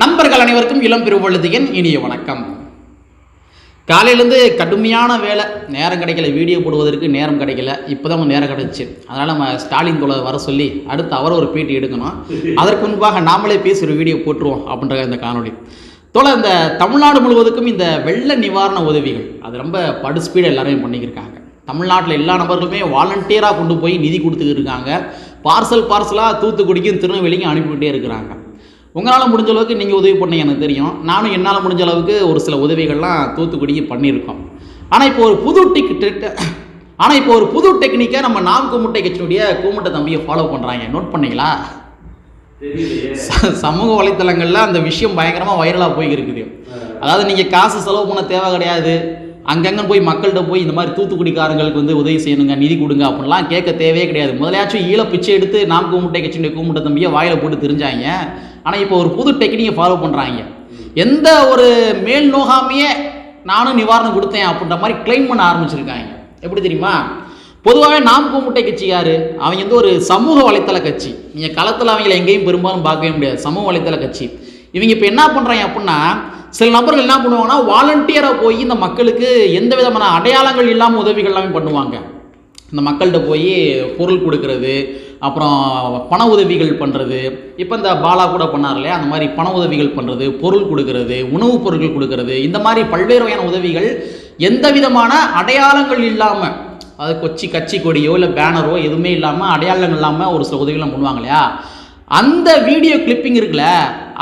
நண்பர்கள் அனைவருக்கும் இளம் பெருவழுதியன் இனிய வணக்கம். காலையிலேருந்து கடுமையான வேலை நேரம் கிடைக்கல வீடியோ போடுவதற்கு நேரம் கிடைக்கல இப்போ தான் நேரம் கிடைச்சி. அதனால் நம்ம ஸ்டாலின் தோழ வர சொல்லி அடுத்து அவர் ஒரு பேட்டி எடுக்கணும். அதற்கு முன்பாக நாமளே பேசி ஒரு வீடியோ போட்டுருவோம் அப்படின்ற இந்த காணொளி. தோழ இந்த தமிழ்நாடு முழுவதுக்கும் இந்த வெள்ள நிவாரண உதவிகள் அது ரொம்ப படு ஸ்பீடாக எல்லாருமே பண்ணிக்கிருக்காங்க. தமிழ்நாட்டில் எல்லா நபர்களுமே வாலண்டியராக கொண்டு போய் நிதி கொடுத்துக்கிட்டு இருக்காங்க. பார்சல் பார்சலாக தூத்துக்குடிக்கும் திருநெல்வேலிக்கும் அனுப்பிவிட்டே இருக்கிறாங்க. உங்களால் முடிஞ்ச அளவுக்கு நீங்கள் உதவி பண்ணீங்க எனக்கு தெரியும். நானும் என்னால் முடிஞ்ச அளவுக்கு ஒரு சில உதவிகள்லாம் தூத்துக்குடிக்கு பண்ணியிருக்கோம். ஆனால் இப்போ ஒரு புது டிக்கெட் ஆனால் இப்போ ஒரு புது டெக்னிக்கை நம்ம நாம் கும்முட்டை கட்சியுடைய கூமுட்டை தம்பியை ஃபாலோ பண்ணுறாங்க நோட் பண்ணீங்களா? ச- சமூக வலைத்தளங்களில் அந்த விஷயம் பயங்கரமாக வைரலாக போய் இருக்குது அதாவது நீங்கள் காசு செலவு பண்ண தேவை கிடையாது. அங்கங்கே போய் மக்கள்கிட்ட போய் இந்த மாதிரி தூத்துக்குடிக்காரங்களுக்கு வந்து உதவி செய்யணுங்க நிதி கொடுங்க அப்படிலாம் கேட்க தேவையே கிடையாது. முதலையாச்சும் ஈழ பிச்சை எடுத்து நாம் கூமுட்டை கட்சியுடைய கூமுட்டை தம்பியை வாயில போட்டு தெரிஞ்சாங்க. ஆனால் இப்போ ஒரு புது டெக்னிக்கை ஃபாலோ பண்ணுறாங்க எந்த ஒரு மேல் நோகாமையே நானும் நிவாரணம் கொடுத்தேன் அப்படின்ற மாதிரி கிளைம் பண்ண ஆரம்பிச்சிருக்காங்க. எப்படி தெரியுமா? பொதுவாகவே நாம் கூமுட்டை கட்சி யார்? அவங்க வந்து ஒரு சமூக வலைத்தள கட்சி. நீங்கள் களத்தில் அவங்கள எங்கேயும் பெரும்பாலும் பார்க்கவே முடியாது. சமூக வலைத்தள கட்சி. இவங்க இப்போ என்ன பண்ணுறாங்க அப்படின்னா சில நபர்கள் என்ன பண்ணுவாங்கன்னா வாலண்டியராக போய் இந்த மக்களுக்கு எந்த விதமான அடையாளங்கள் இல்லாமல் உதவிகள் எல்லாமே பண்ணுவாங்க. இந்த மக்கள்கிட்ட போய் பொருள் கொடுக்கறது அப்புறம் பண உதவிகள் பண்ணுறது இப்போ இந்த பாலா கூட பண்ணார் இல்லையா? அந்த மாதிரி பண உதவிகள் பண்ணுறது பொருள் கொடுக்கறது உணவுப் பொருட்கள் கொடுக்கறது இந்த மாதிரி பல்வேறு வகையான உதவிகள் எந்த விதமான அடையாளங்கள் இல்லாமல் அது கொச்சி கட்சி கொடியோ இல்லை பேனரோ எதுவுமே இல்லாமல் அடையாளங்கள் இல்லாமல் ஒரு சில உதவிகள்லாம் பண்ணுவாங்க இல்லையா? அந்த வீடியோ கிளிப்பிங் இருக்குல்ல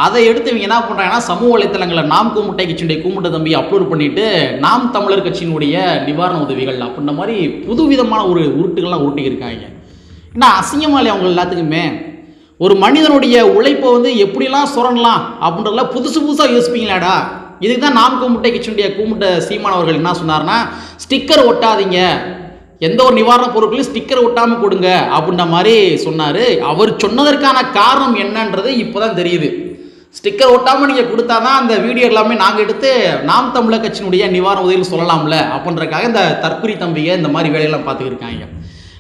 அதை எடுத்து இவங்க என்ன பண்ணுறாங்கன்னா சமூக வலைத்தளங்களில் நாம் கூமுட்டை கட்சியுடைய கூமுட்டை தம்பி அப்லோட் பண்ணிட்டு நாம் தமிழர் கட்சியினுடைய நிவாரண உதவிகள் அப்படின்ற மாதிரி புதுவிதமான ஒரு உருட்டுகள்லாம் உருட்டி இருக்காங்க என்ன அசிங்கமா இல்லையா அவங்க எல்லாத்துக்குமே. ஒரு மனிதனுடைய உழைப்பை வந்து எப்படிலாம் சுரண்டலாம் அப்படின்றதெல்லாம் புதுசு புதுசாக யோசிப்பீங்களாடா. இதுக்கு தான் நாம் கூமுட்டை கிச்சனுடைய கூமுட்டை சீமான் அவர்கள் என்ன சொன்னார்னா ஸ்டிக்கர் ஒட்டாதீங்க. எந்த ஒரு நிவாரணப் பொருட்களையும் ஸ்டிக்கர் ஒட்டாமல் கொடுங்க. அப்படின்ற மாதிரி சொன்னார். அவர் சொன்னதற்கான காரணம் என்னன்றது இப்போ தான் தெரியுது. ஸ்டிக்கர் ஒட்டாமல் நீங்கள் கொடுத்தா தான் அந்த வீடியோ எல்லாமே நாங்கள் எடுத்து நாம் தமிழர் கட்சியினுடைய நிவாரண உதவிகள் சொல்லலாம்ல அப்படின்றக்காக இந்த தற்குறி தம்பியை இந்த மாதிரி வேலையெல்லாம் பார்த்துக்கிருக்காங்க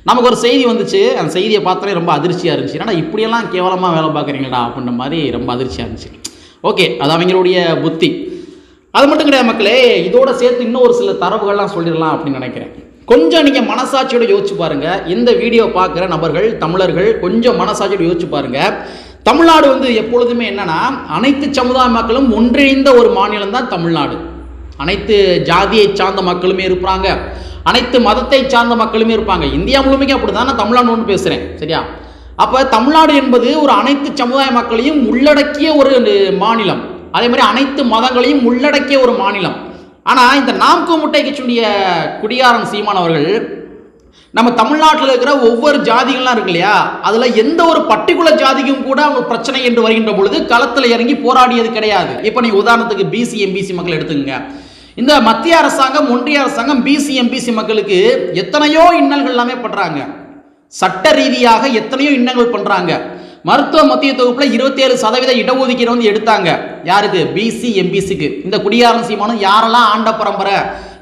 நமக்கு ஒரு செய்தி வந்துச்சு. அந்த செய்தியை பார்த்தாலே ரொம்ப அதிர்ச்சியாக இருந்துச்சு. ஏன்னா இப்படியெல்லாம் கேவலமாக வேலை பார்க்குறீங்களா அப்படின்ற மாதிரி ரொம்ப அதிர்ச்சியாக இருந்துச்சு. ஓகே அது அவங்களுடைய புத்தி. அது மட்டும் கிடையாது மக்களே இதோட சேர்த்து இன்னும் ஒரு சில தரவுகள்லாம் சொல்லிடலாம் அப்படின்னு நினைக்கிறேன். கொஞ்சம் நீங்கள் மனசாட்சியோட யோசிச்சு பாருங்கள் இந்த வீடியோ பார்க்குற நபர்கள் தமிழர்கள் கொஞ்சம் மனசாட்சியோட யோசிச்சு பாருங்கள் தமிழ்நாடு வந்து எப்பொழுதுமே என்னன்னா அனைத்து சமுதாய மக்களும் ஒன்றிணைந்த ஒரு மாநிலம் தான் தமிழ்நாடு. அனைத்து ஜாதியை சார்ந்த மக்களுமே இருப்பாங்க. அனைத்து மதத்தை சார்ந்த மக்களுமே இருப்பாங்க. இந்தியா முழுமைக்கு அப்படி தான் நான் தமிழ்நாடு ஒன்று பேசுகிறேன் சரியா? அப்போ தமிழ்நாடு என்பது ஒரு அனைத்து சமுதாய மக்களையும் உள்ளடக்கிய ஒரு மாநிலம். அதே மாதிரி அனைத்து மதங்களையும் உள்ளடக்கிய ஒரு மாநிலம். ஆனால் இந்த நாம்கோ முட்டை கட்சியுடைய குடியாரன் சீமான் அவர்கள் நம்ம தமிழ்நாட்டில் இருக்கிற ஒவ்வொரு ஜாதிகள்லாம் இருக்கு இல்லையா? அதில் எந்த ஒரு பர்டிகுலர் ஜாதிக்கும் கூட அவங்க பிரச்சனை என்று வருகின்ற பொழுது களத்தில் இறங்கி போராடியது கிடையாது. இப்போ நீ உதாரணத்துக்கு பிசி எம்பிசி மக்கள் எடுத்துக்கோங்க. இந்த மத்திய அரசாங்கம் ஒன்றிய அரசாங்கம் பிசி எம்பிசி மக்களுக்கு எத்தனையோ இன்னல்கள் எல்லாமே பண்றாங்க. சட்ட ரீதியாக எத்தனையோ இன்னல்கள் பண்றாங்க. மருத்துவ மத்திய தொகுப்புல இருபத்தேழு சதவீத இடஒதுக்கீடு வந்து எடுத்தாங்க. யாருக்கு? பிசி எம்பிசிக்கு இந்த குடியாரன் சீமானம் யாரெல்லாம் ஆண்ட பரம்பரை?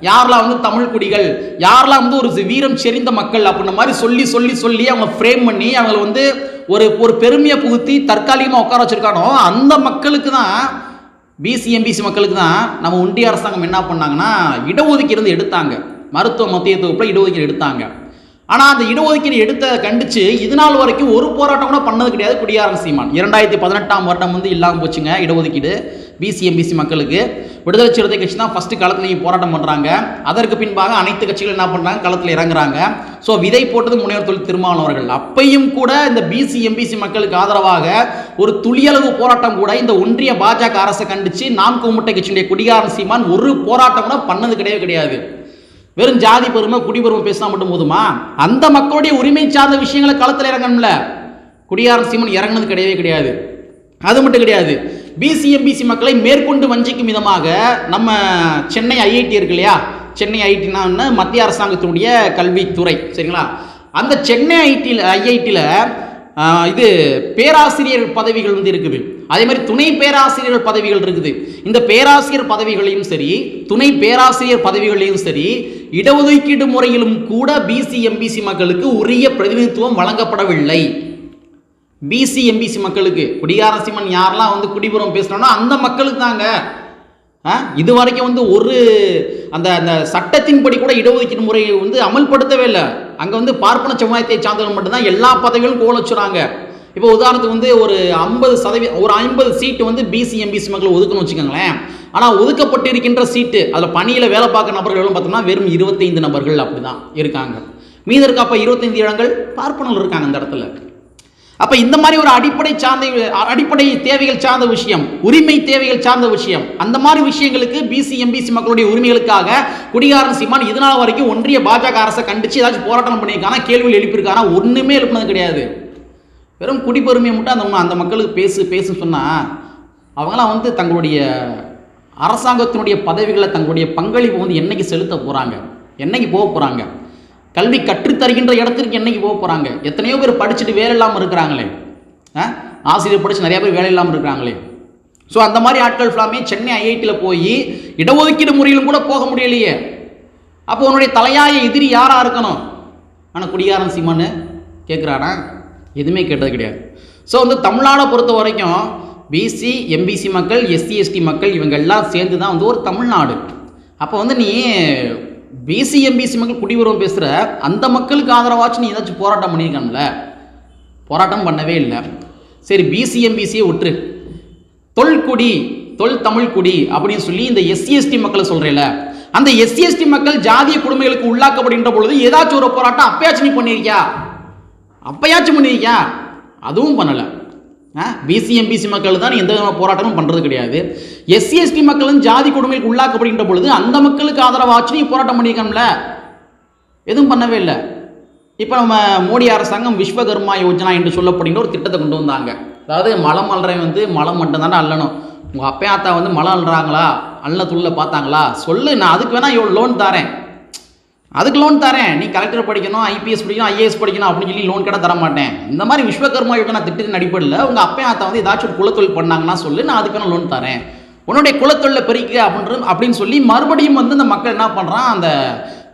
யாரெல்லாம் வந்து தமிழ் குடிகள்? யாரெல்லாம் வந்து ஒரு வீரம் செறிந்த மக்கள்? அப்படின்ற மாதிரி சொல்லி சொல்லி சொல்லி அவங்க ஃப்ரேம் பண்ணி அவங்களை வந்து ஒரு ஒரு பெருமையை புகுத்தி தற்காலிகமாக உட்கார வச்சிருக்கானோ அந்த மக்களுக்கு தான் பிசி எம்பிசி மக்களுக்கு தான் நம்ம ஒன்றிய அரசாங்கம் என்ன பண்ணாங்கன்னா இடஒதுக்கீடு எடுத்தாங்க. மருத்துவ மத்திய தொகுப்பில் இடஒதுக்கீடு எடுத்தாங்க. ஆனால் அந்த இடஒதுக்கீடு எடுத்த கண்டிச்சு இது நாள் வரைக்கும் ஒரு போராட்டம் கூட பண்ணது கிடையாது குடியாரம் சீமான். இரண்டாயிரத்தி பதினெட்டாம் வருடம் வந்து இல்லாமல் போச்சுங்க இடஒதுக்கீடு. பிசி எம்பிசி மக்களுக்கு. விடுதலை சிறுத்தை கட்சி தான் ஃபஸ்ட்டு களத்தில் போராட்டம் பண்ணுறாங்க அதற்கு பின்பாக அனைத்து கட்சிகள் என்ன பண்ணுறாங்க களத்தில் இறங்குறாங்க. ஸோ விதை போட்டது முனைவர் தொழில் திருமாவளவன் அவர்கள். அப்பையும் கூட இந்த பிசி எம்பிசி மக்களுக்கு ஆதரவாக ஒரு துளியளவு போராட்டம் கூட இந்த ஒன்றிய பாஜக அரசை கண்டிச்சு நாம் கூமுட்டை கட்சியுடைய குடிகாரன் சீமான் ஒரு போராட்டம் கூட பண்ணது கிடையவே கிடையாது. வெறும் ஜாதி பெருமை குடிபெருமை பேசினா மட்டும் போதுமா? அந்த மக்களுடைய உரிமை சார்ந்த விஷயங்களை களத்தில் இறங்கணும்ல. குடியாரன் சீமன் இறங்குனது கிடையவே கிடையாது. அது மட்டும் கிடையாது. பிசிஎம்பிசி மக்களை மேற்கொண்டு வஞ்சிக்கும் விதமாக நம்ம சென்னை ஐஐடி இருக்கு இல்லையா? சென்னை ஐடினா மத்திய அரசாங்கத்தினுடைய கல்வித்துறை. சரிங்களா? அந்த சென்னை ஐடியில் ஐஐடியில் இது பேராசிரியர் பதவிகள் வந்து இருக்குது. அதே மாதிரி துணை பேராசிரியர் பதவிகள் இருக்குது. இந்த பேராசிரியர் பதவிகளையும் சரி துணை பேராசிரியர் பதவிகளையும் சரி இடஒதுக்கீடு முறையிலும் கூட பிசி எம்பிசி மக்களுக்கு உரிய பிரதிநிதித்துவம் வழங்கப்படவில்லை. பிசி எம்பிசி மக்களுக்கு. குடிகார சீமன் யாரெல்லாம் வந்து குடிபுறம் பேசுகிறோன்னா அந்த மக்களுக்கு தாங்க. இது வரைக்கும் வந்து ஒரு அந்த அந்த சட்டத்தின்படி கூட இடஒதுக்கீடு முறையை வந்து அமல்படுத்தவே இல்லை. அங்கே வந்து பார்ப்பன சமுதாயத்தை சார்ந்தவர்கள் மட்டும்தான் எல்லா பதவிகளும் கோலச்சுறாங்க இப்போ உதாரணத்துக்கு வந்து ஒரு ஐம்பது சதவீதம் ஒரு ஐம்பது சீட்டு வந்து பிசி எம்பிசி மக்கள் ஒதுக்கணும்னு வச்சுக்கோங்களேன். ஆனால் ஒதுக்கப்பட்டு இருக்கின்ற சீட்டு அதில் பணியில் வேலை பார்க்குற நபர்கள் எவ்வளோ பார்த்தோம்னா வெறும் இருபத்தைந்து நபர்கள் அப்படி தான் இருக்காங்க. மீதி இருக்க அப்போ இருபத்தைந்து இடங்கள் பார்ப்பனர்கள் இருக்காங்க அந்த இடத்துல. அப்ப இந்த மாதிரி ஒரு அடிப்படை சார்ந்த அடிப்படை தேவைகள் சார்ந்த விஷயம் உரிமை தேவைகள் சார்ந்த விஷயம் அந்த மாதிரி விஷயங்களுக்கு பிசி எம்பிசி மக்களுடைய உரிமைகளுக்காக குடிகாரன் சீமான் இதனால வரைக்கும் ஒன்றிய பாஜக அரசை கண்டிச்சு ஏதாச்சும் போராட்டம் பண்ணியிருக்கானா கேள்விகள் எழுப்பியிருக்கானா ஒண்ணுமே எழுப்பினது கிடையாது. வெறும் குடிப்பெருமையை மட்டும் அந்த அந்த மக்களுக்கு பேசு பேசு சொன்னா அவங்களாம் வந்து தங்களுடைய அரசாங்கத்தினுடைய பதவிகளை தங்களுடைய பங்களிப்பு வந்து என்னைக்கு செலுத்த போறாங்க என்னைக்கு போக போறாங்க? கல்வி கற்றுத்தருகின்ற இடத்திற்கு என்னைக்கு போக போகிறாங்க எத்தனையோ பேர் படிச்சுட்டு வேலை இல்லாமல் இருக்கிறாங்களே. ஆ? ஆசிரியர் படித்து நிறைய பேர் வேலை இல்லாமல் இருக்கிறாங்களே. ஸோ அந்த மாதிரி ஆட்கள் ஃபுல்லாமே சென்னை ஐஐடியில் போய் இடஒதுக்கீடு முறையிலும் கூட போக முடியலையே. அப்போ உன்னுடைய தலையாய எதிரி யாராக இருக்கணும்? ஆனால் குடியாரன் சீமானு கேட்குறானா எதுவுமே கேட்டது கிடையாது. ஸோ வந்து தமிழ்நாடை பொறுத்த வரைக்கும் பிசி எம்பிசி மக்கள் எஸ்சி எஸ்டி மக்கள் இவங்கெல்லாம் சேர்ந்து தான் வந்து ஒரு தமிழ்நாடு. அப்போ வந்து நீ பிசி எம்பிசி மக்கள் குடியுறவு பேசுகிற அந்த மக்களுக்கு ஆதரவாச்சும் நீ ஏதாச்சும் போராட்டம் பண்ணியிருக்கணும்ல? போராட்டம் பண்ணவே இல்லை. சரி பிசி எம்பிசியை விட்டுரு. தொல்குடி தொல் தமிழ் குடி அப்படின்னு சொல்லி இந்த எஸ்சி எஸ்டி மக்களை சொல்கிறேல அந்த எஸ்சி எஸ்டி மக்கள் ஜாதிய கொடுமைகளுக்கு உள்ளாக்கப்படுகின்ற பொழுது ஏதாச்சும் ஒரு போராட்டம் அப்பயாச்சும் நீ பண்ணியிருக்கியா? அப்பயாச்சும் பண்ணியிருக்கியா? அதுவும் பண்ணலை. பிசி எம்பிசி மக்கள் தான் எந்த விதமான போராட்டமும் பண்ணுறது கிடையாது. எஸ்சி எஸ்டி மக்களும் ஜாதி கொடுமைக்கு உள்ளாக்கப்படுகின்ற பொழுது அந்த மக்களுக்கு ஆதரவாச்சு நீ போராட்டம் பண்ணியிருக்கணும்ல எதுவும் பண்ணவே இல்லை. இப்போ நம்ம மோடி அரசாங்கம் விஸ்வகர்மா யோஜனா என்று சொல்லப்படுகின்ற ஒரு திட்டத்தை கொண்டு வந்தாங்க. அதாவது மலம் அல்றவன் வந்து மலம் மட்டும்தானே அள்ளணும் உங்கள் அப்பையாத்தா வந்து மலம் அல்றாங்களா? அள்ள துள்ள பார்த்தாங்களா? சொல்லு நான் அதுக்கு வேணால் இவ்வளோ லோன் தரேன் அதுக்கு லோன் தரேன். நீ கலெக்டர் படிக்கணும் ஐபிஎஸ் படிக்கணும் ஐஏஎஸ் படிக்கணும் அப்படின்னு சொல்லி லோன் கடை தர மாட்டேன் இந்த மாதிரி விஸ்வகர்மா யோஜனா திட்டத்தின் அடிப்படையில் உங்கள் அப்பையாத்தா வந்து ஏதாச்சும் ஒரு குலத்தொழில் பண்ணாங்கன்னா சொல்லு நான் அதுக்கான லோன் தரேன். உன்னுடைய குலத்தொழில பெருக்க அப்படின்ற அப்படின்னு சொல்லி மறுபடியும் வந்து இந்த மக்கள் என்ன பண்ணுறான் அந்த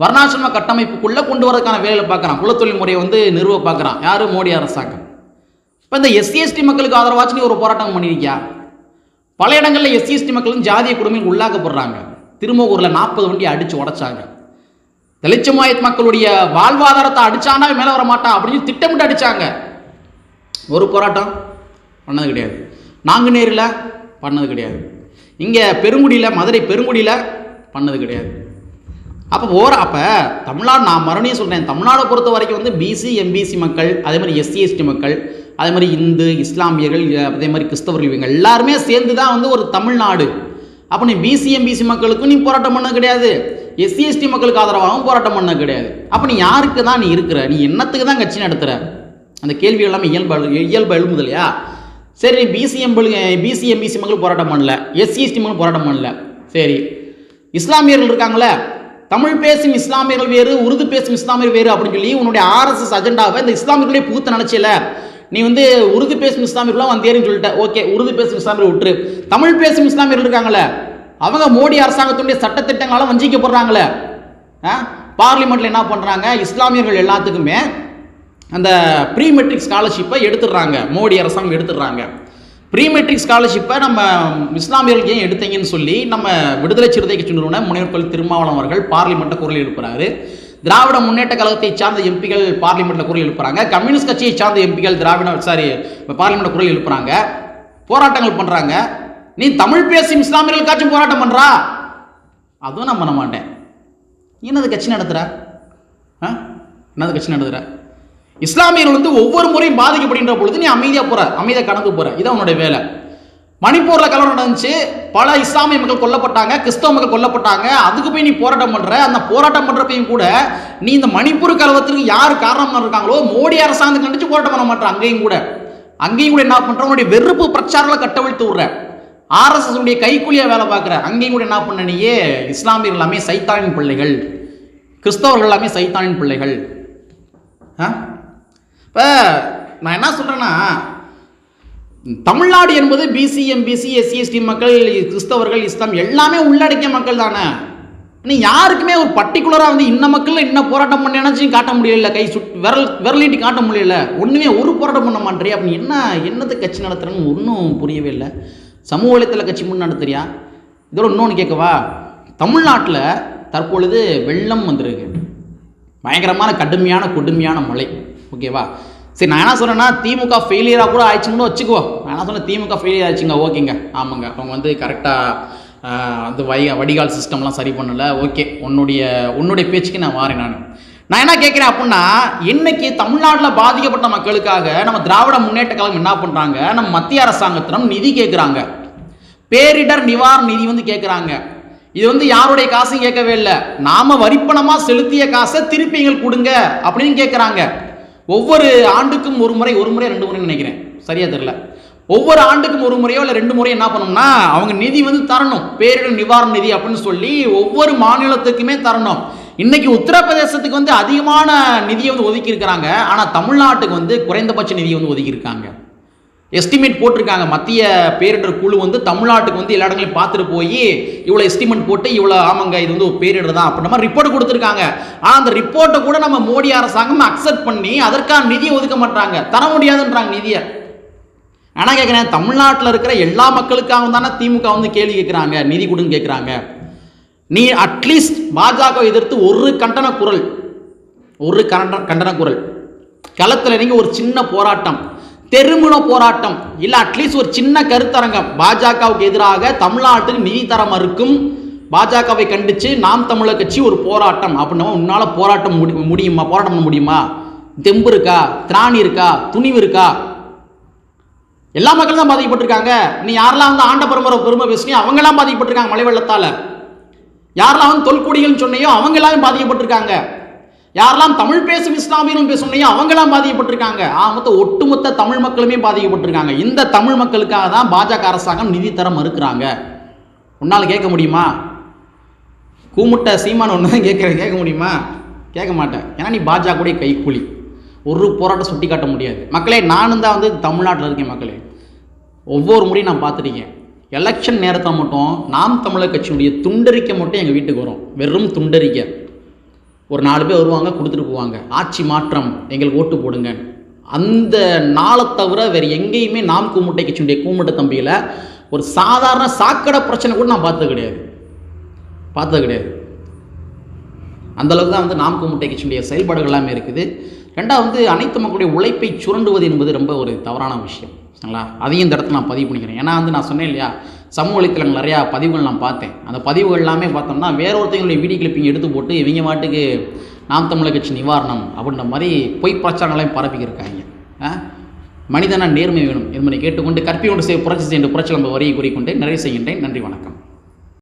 வர்ணாசிரம கட்டமைப்புக்குள்ளே கொண்டு வரதுக்கான வேலையை பார்க்குறான். குலத்தொழில் முறையை வந்து நிறுவ பார்க்குறான். யார்? மோடி அரசாங்கம். இப்போ இந்த எஸ்சிஎஸ்டி மக்களுக்கு ஆதரவாச்சு நீ ஒரு போராட்டம் பண்ணியிருக்கியா பல இடங்களில் எஸ்சிஎஸ்டி மக்களும் ஜாதிய குடும்பம் உள்ளாக்கப்படுறாங்க. திருமூகூரில் நாற்பது வண்டி அடித்து உடைச்சாங்க. தெளிச்சமாயத் மக்களுடைய வாழ்வாதாரத்தை அடிச்சானா மேலே வர மாட்டான் அப்படின்னு திட்டமிட்டு அடிச்சாங்க. ஒரு போராட்டம் பண்ணது கிடையாது. நாங்குநேரில் பண்ணது கிடையாது. இங்கே பெருங்குடியில் மதுரை பெருங்குடியில் பண்ணது கிடையாது. அப்போ ஓர அப்போ தமிழ்நாடு நான் மறுபடியும் சொல்கிறேன் தமிழ்நாடை பொறுத்த வரைக்கும் வந்து பிசி எம்பிசி மக்கள் அதே மாதிரி எஸ்சி எஸ்டி மக்கள் அதே மாதிரி இந்து இஸ்லாமியர்கள் அதே மாதிரி கிறிஸ்தவர்கள் இவங்க எல்லாருமே சேர்ந்து தான் வந்து ஒரு தமிழ்நாடு. அப்போ நீ பிசி எம்பிசி மக்களுக்கும் நீ போராட்டம் பண்ணது கிடையாது. எஸ்சி எஸ்டி மக்களுக்கு ஆதரவாகவும் போராட்டம் பண்ண கிடையாது. அப்போ நீ யாருக்கு தான் நீ இருக்கிற? நீ என்னத்துக்கு தான் கட்சி நடத்துகிற அந்த கேள்வி எல்லாமே இயல்பு இயல்பு எழுமுது இல்லையா சரி நீ பிசி பிசி எம்பிசி மக்கள் போராட்டம் பண்ணல. எஸ்சி எஸ்டி மக்கள் போராட்டம் பண்ணல. சரி. இஸ்லாமியர்கள் இருக்காங்களே? தமிழ் பேசும் இஸ்லாமியர்கள் வேறு உருது பேசும் இஸ்லாமியர் வேறு அப்படின்னு சொல்லி உன்னுடைய ஆர்எஸ்எஸ் அஜெண்டாவை இந்த இஸ்லாமியர்களே புகுத்த நினச்சில. நீ வந்து உருது பேசும் இஸ்லாமியர்கள்லாம் வந்தேன்னு சொல்லிட்ட. ஓகே உருது பேசும் இஸ்லாமியர் விட்டுரு. தமிழ் பேசும் இஸ்லாமியர்கள் இருக்காங்களே? அவங்க மோடி அரசாங்கத்துடைய சட்டத்திட்டங்களால் வஞ்சிக்கப்படுறாங்களே. பார்லிமெண்ட்டில் என்ன பண்ணுறாங்க இஸ்லாமியர்கள் எல்லாத்துக்குமே அந்த ப்ரீ மெட்ரிக் ஸ்காலர்ஷிப்பை எடுத்துடுறாங்க. மோடி அரசாங்கம் எடுத்துடுறாங்க. ப்ரீ மெட்ரிக் ஸ்காலர்ஷிப்பை நம்ம இஸ்லாமியர்களுக்கு ஏன் எடுத்தீங்கன்னு சொல்லி நம்ம விடுதலை சிறுத்தை கட்சி நிறுவனம் முனைவர் கொள் திருமாவளவன் அவர்கள் பார்லிமெண்ட்டை குரல் எழுப்புறாரு. திராவிட முன்னேற்ற கழகத்தை சார்ந்த எம்பிகள் பார்லிமெண்ட்டில் குரல் எழுப்புறாங்க. கம்யூனிஸ்ட் கட்சியை சார்ந்த எம்பிகள் திராவிட சாரி பார்லிமெண்ட்டில் குரல் எழுப்புறாங்க. போராட்டங்கள் பண்ணுறாங்க நீ தமிழ் பேசும் இஸ்லாமியர்களுக்காச்சும் போராட்டம் பண்ணுறா அதுவும் நான் பண்ண மாட்டேன். என்னது கட்சி நடத்துகிற ஆ? என்னது கட்சி நடத்துகிற இஸ்லாமியர்கள் வந்து ஒவ்வொரு முறையும் பாதிக்கப்படுகின்ற பொழுது நீ அமைதியாக போகிற அமைதியாக கடந்து போகிற இதான் உன்னுடைய வேலை. மணிப்பூரில் கலவரம் நடந்துச்சு. பல இஸ்லாமிய மக்கள் கொல்லப்பட்டாங்க கிறிஸ்தவ மக்கள் கொல்லப்பட்டாங்க. அதுக்கு போய் நீ போராட்டம் பண்ணுற அந்த போராட்டம் பண்ணுறப்பையும் கூட நீ இந்த மணிப்பூர் கலவரத்துக்கு யார் காரணமாக இருக்காங்களோ மோடி அரசாங்கம் கண்டிச்சு போராட்டம் பண்ண மாட்டேன் அங்கேயும் கூட. அங்கேயும் கூட என்ன பண்ணுற உன்னுடைய வெறுப்பு பிரச்சாரங்களை கட்டவிழ்த்து விடுற. ஆர்எஸ்எஸ் உடைய வேலை பார்க்குற அங்கேயும் கூட என்ன பண்ணனியே நீயே? இஸ்லாமியர்கள் எல்லாமே சைத்தானின் பிள்ளைகள். கிறிஸ்தவர்கள் எல்லாமே சைத்தானின் பிள்ளைகள். ஆ? இப்போ நான் என்ன சொல்கிறேன்னா தமிழ்நாடு என்பது பிசி எம்பிசி எஸ்சி எஸ்டி மக்கள் கிறிஸ்தவர்கள் இஸ்லாம் எல்லாமே உள்ளடக்கிய மக்கள் தானே. நீ யாருக்குமே ஒரு பர்டிகுலராக வந்து இன்ன மக்கள் இன்ன போராட்டம் பண்ண காட்ட முடியல கை சுட் விரல் விரலீட்டி காட்ட முடியல. ஒன்றுமே ஒரு போராட்டம் பண்ண மாட்டேறியா? அப்படி என்ன என்னது கட்சி நடத்துகிறேன்னு ஒன்றும் புரியவே இல்லை. சமூக வலைத்தள கட்சி முன் நடத்துறியா? இதோட இன்னொன்று கேட்கவா? தமிழ்நாட்டில் தற்பொழுது வெள்ளம் வந்திருக்கு. பயங்கரமான கடுமையான கொடுமையான மழை. ஓகேவா சரி நான் என்ன சொல்கிறேன்னா திமுக ஃபெயிலியராக கூட ஆயிடுச்சுன்னு வச்சுக்கோ. நான் என்ன சொன்னேன் திமுக ஃபெயிலியர் ஆயிடுச்சுங்க ஓகேங்க ஆமாங்க. அவங்க வந்து கரெக்டாக அந்த வை வடிகால் சிஸ்டம்லாம் சரி பண்ணலை. ஓகே உன்னுடைய உன்னுடைய பேச்சுக்கு நான் வாரேன் நான். நான் என்ன கேட்குறேன் அப்படின்னா இன்னைக்கு தமிழ்நாட்டில் பாதிக்கப்பட்ட மக்களுக்காக நம்ம திராவிட முன்னேற்ற கழகம் என்ன பண்ணுறாங்க நம்ம மத்திய அரசாங்கத்திடம் நிதி கேட்குறாங்க. பேரிடர் நிவாரண நிதி வந்து கேட்குறாங்க. இது வந்து யாருடைய காசும் கேட்கவே இல்லை. நாம வரிப்பணமாக செலுத்திய காசை திருப்பி எங்களுக்கு கொடுங்க அப்படின்னு கேட்குறாங்க. ஒவ்வொரு ஆண்டுக்கும் ஒரு முறை ஒரு முறை ரெண்டு முறை நினைக்கிறேன். சரியா தெரியல. ஒவ்வொரு ஆண்டுக்கும் ஒரு முறையோ இல்லை ரெண்டு முறையோ என்ன பண்ணணும்னா அவங்க நிதி வந்து தரணும். பேரிடர் நிவாரண நிதி அப்படின்னு சொல்லி ஒவ்வொரு மாநிலத்துக்குமே தரணும். இன்னைக்கு உத்தரப்பிரதேசத்துக்கு வந்து அதிகமான நிதியை வந்து ஒதுக்கியிருக்கிறாங்க. ஆனால் தமிழ்நாட்டுக்கு வந்து குறைந்தபட்ச நிதியை வந்து ஒதுக்கியிருக்காங்க. எஸ்டிமேட் போட்டிருக்காங்க. மத்திய பேரிடர் குழு வந்து தமிழ்நாட்டுக்கு வந்து எல்லா இடங்களையும் பார்த்துட்டு போய் இவ்வளோ எஸ்டிமேட் போட்டு இவ்வளோ ஆமாங்க இது வந்து ஒரு பேரிடர் தான் அப்படின்ற மாதிரி ரிப்போர்ட் கொடுத்துருக்காங்க. ஆனால் அந்த ரிப்போர்ட்டை கூட நம்ம மோடி அரசாங்கம் அக்செப்ட் பண்ணி அதற்கான நிதியை ஒதுக்க மாட்டாங்க தர முடியாதுன்றாங்க நிதியை. ஆனால் கேட்குறேன் தமிழ்நாட்டில் இருக்கிற எல்லா மக்களுக்காகவும் தானே திமுக வந்து கேள்வி கேட்குறாங்க நிதி கொடுன்னு கேட்குறாங்க நீ அட்லீஸ்ட் பாஜக எதிர்த்து ஒரு கண்டன குரல் ஒரு கண்டன கண்டன குரல். களத்தில் நீங்கள் ஒரு சின்ன போராட்டம் தெருமுன போராட்டம் இல்லை அட்லீஸ்ட் ஒரு சின்ன கருத்தரங்கம். பாஜகவுக்கு எதிராக தமிழ்நாட்டுக்கு நிதி தர மறுக்கும் பாஜகவை கண்டித்து நாம் தமிழர் கட்சி ஒரு போராட்டம். அப்படின்னா உன்னால் போராட்டம் முடி முடியுமா? போராட்டம் பண்ண முடியுமா? தெம்பு இருக்கா? திராணி இருக்கா? துணிவு இருக்கா? எல்லா மக்களும் தான் பாதிக்கப்பட்டிருக்காங்க. நீ யாரெல்லாம் வந்து ஆண்ட பெருமரை பெருமை பேசுனியோ அவங்கெல்லாம் பாதிக்கப்பட்டிருக்காங்க மழை வெள்ளத்தால் யாரெல்லாம் வந்து தொல்குடிகள்னு சொன்னையோ அவங்க பாதிக்கப்பட்டிருக்காங்க. யாரெல்லாம் தமிழ் பேசும் இஸ்லாமியர்கள் பேசுனையோ அவங்கெல்லாம் பாதிக்கப்பட்டிருக்காங்க. ஆ மொத்த ஒட்டுமொத்த தமிழ் மக்களுமே பாதிக்கப்பட்டிருக்காங்க. இந்த தமிழ் மக்களுக்காக தான் பாஜக அரசாங்கம் நிதி தர மறுக்கிறாங்க. உன்னால் கேட்க முடியுமா? கூமுட்ட சீமான் ஒன்று தான் கேட்குறேன். கேட்க முடியுமா? கேட்க மாட்டேன். ஏன்னா நீ பாஜகவுடைய கைக்கூலி. ஒரு போராட்டம் சுட்டி காட்ட முடியாது. மக்களே நானும் தான் வந்து தமிழ்நாட்டில் இருக்கேன் மக்களே. ஒவ்வொரு முறையும் நான் பார்த்துருக்கேன் எலெக்ஷன் நேரத்தில் மட்டும் நாம் தமிழர் கட்சியுடைய துண்டறிக்கை மட்டும் எங்கள் வீட்டுக்கு வரும். வெறும் துண்டறிக்கை. ஒரு நாலு பேர் வருவாங்க கொடுத்துட்டு போவாங்க. ஆட்சி மாற்றம் எங்களுக்கு ஓட்டு போடுங்க. அந்த நாளை தவிர வேறு எங்கேயுமே நாம் கூமுட்டை கட்சியுடைய கூமுட்டை தம்பியில் ஒரு சாதாரண சாக்கடை பிரச்சனை கூட நான் பார்த்தது கிடையாது. பார்த்தது கிடையாது. அந்தளவுக்கு தான் வந்து நாம் கூமுட்டை கட்சியுடைய செயல்பாடுகள் எல்லாமே இருக்குது. ரெண்டாவது வந்து அனைத்து மக்களுடைய உழைப்பை சுரண்டுவது என்பது ரொம்ப ஒரு தவறான விஷயம். சரிங்களா அதையும் இந்த இடத்துல நான் பதிவு பண்ணிக்கிறேன். ஏன்னா வந்து நான் சொன்னேன் இல்லையா? சமூக வலைத்தளங்கள் நிறையா பதிவுகள் நான் பார்த்தேன். அந்த பதிவுகள் எல்லாமே பார்த்தோம்னா வேற ஒருத்தங்களுடைய வீடியோ கிளிப்பிங் எடுத்து போட்டு இவங்க மாட்டுக்கு நாம் தமிழர் கட்சி நிவாரணம் அப்படின்ற மாதிரி பொய் பிரச்சாரங்களையும் பரப்பிக்கிருக்காங்க. ஆ? மனிதனா நேர்மை வேணும் என்பதை கேட்டுக்கொண்டு கற்பி கொண்டு செய்ய புரட்சி செய்ய புரட்சி நம்ம வரியை கூறிக்கொண்டு நிறைவு செய்கின்றேன். நன்றி வணக்கம்.